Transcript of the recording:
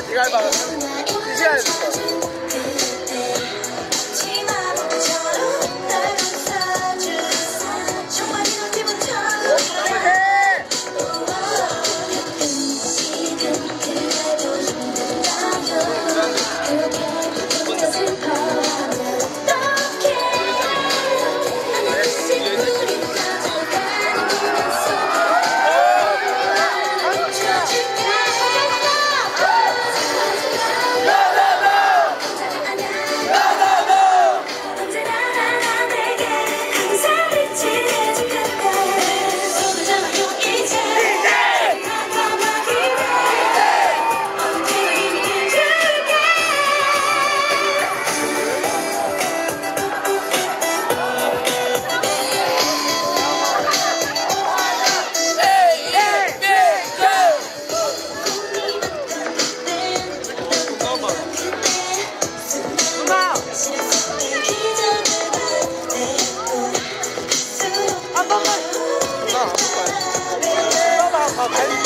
galiba. Rica ederim. 아,